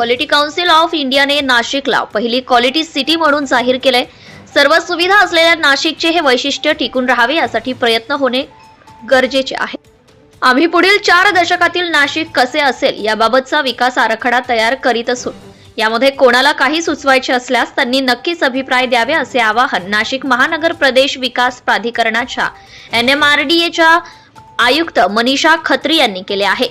Quality council of इंडियाने नाशिकला पहिली क्वालिटी सिटी म्हणून जाहीर केलंय. सर्व सुविधा असलेल्या नाशिकचे हे वैशिष्ट्य टिकून राहावे यासाठी प्रयत्न होणे गरजेचे आहे. आम्ही पुढील चार दशकातील नाशिक कसे असेल याबाबतचा विकास आराखडा तयार करीत असून यामध्ये कोणाला काही सुचवायचे असल्यास त्यांनी नक्कीच अभिप्राय द्यावे असे आवाहन नाशिक महानगर प्रदेश विकास प्राधिकरणाच्या एन एम आर डी एच्या आयुक्त मनीषा खत्री यांनी केले आहे.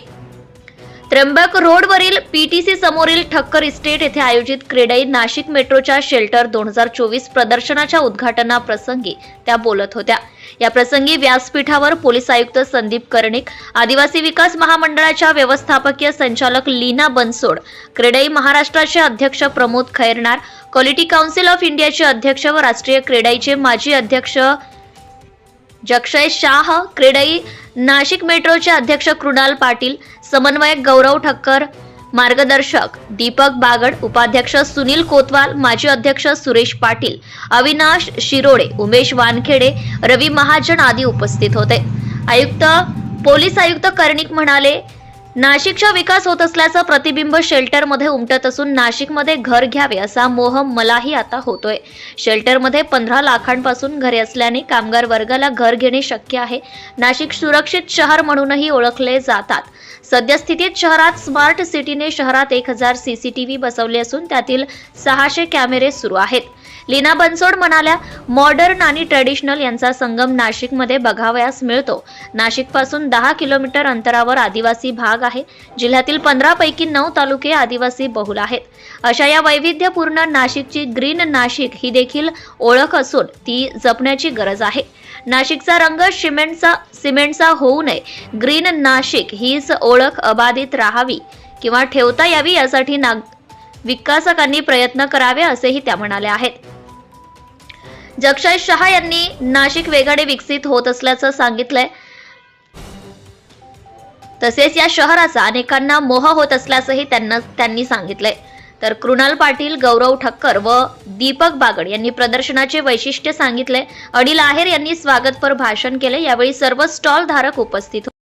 त्र्यंबक रोडवरील पीटीसी समोरील ठक्कर इस्टेट येथे आयोजित क्रेडाई नाशिक मेट्रोच्या शेल्टर दोन हजार चोवीस प्रदर्शनाच्या उद्घाटनाप्रसंगी त्या बोलत होत्या. या प्रसंगी व्यासपीठावर पोलीस आयुक्त संदीप कर्णिक आदिवासी विकास महामंडळाच्या व्यवस्थापकीय संचालक लीना बनसोड क्रेडाई महाराष्ट्राचे अध्यक्ष Pramod Khairnar quality council of इंडियाचे अध्यक्ष व राष्ट्रीय क्रेडाईचे माजी अध्यक्ष जक्षय शाह क्रेडाई नाशिक मेट्रोचे अध्यक्ष कृणाल पाटील समन्वयक गौरव ठक्कर मार्गदर्शक दीपक बागड उपाध्यक्ष सुनील कोतवाल माजी अध्यक्ष सुरेश पाटील अविनाश शिरोडे उमेश वानखेडे रवी महाजन आदी उपस्थित होते. आयुक्त पोलीस आयुक्त कर्णिक म्हणाले नाशिकचा विकास होत असल्याचं प्रतिबिंब शेल्टरमध्ये उमटत असून नाशिकमध्ये घर घ्यावे असा मोह मलाही आता होतोय. शेल्टरमध्ये पंधरा लाखांपासून घरे असल्याने कामगार वर्गाला घर घेणे शक्य आहे. नाशिक सुरक्षित शहर म्हणूनही ओळखले जातात. सद्यस्थितीत शहरात स्मार्ट सिटीने शहरात एक हजार सीसीटीव्ही बसवले असून त्यातील सहाशे कॅमेरे सुरू आहेत. लीना बनसोड म्हणाल्या मॉडर्न आणि ट्रेडिशनल यांचा संगम नाशिकमध्ये बघावयास मिळतो. नाशिकपासून दहा किलोमीटर अंतरावर आदिवासी भाग आहे. जिल्ह्यातील पंधरा पैकी नऊ तालुके आदिवासी बहुल आहेत. अशा या वैविध्यपूर्ण नाशिकची ग्रीन नाशिक ही देखील ओळख असून ती जपण्याची गरज आहे. नाशिकचा रंग सिमेंटचा सिमेंटचा होऊ नये. ग्रीन नाशिक हीच ओळख अबाधित राहावी किंवा ठेवता यावी यासाठी नाग विकासकांनी प्रयत्न करावे असेही त्या म्हणाल्या आहेत. जक्षय शहा यांनी नाशिक वेगाने विकसित होत असल्याचं सांगितलंय. तसेच या शहराचा अनेकांना मोह होत असल्याचंही त्यांना त्यांनी सांगितलंय. तर कृणाल पाटील गौरव ठक्कर व दीपक बागड यांनी प्रदर्शनाचे वैशिष्ट्य सांगितले. अनिल आहेर यांनी स्वागतपर भाषण केले. यावेळी सर्व स्टॉल धारक उपस्थित होते.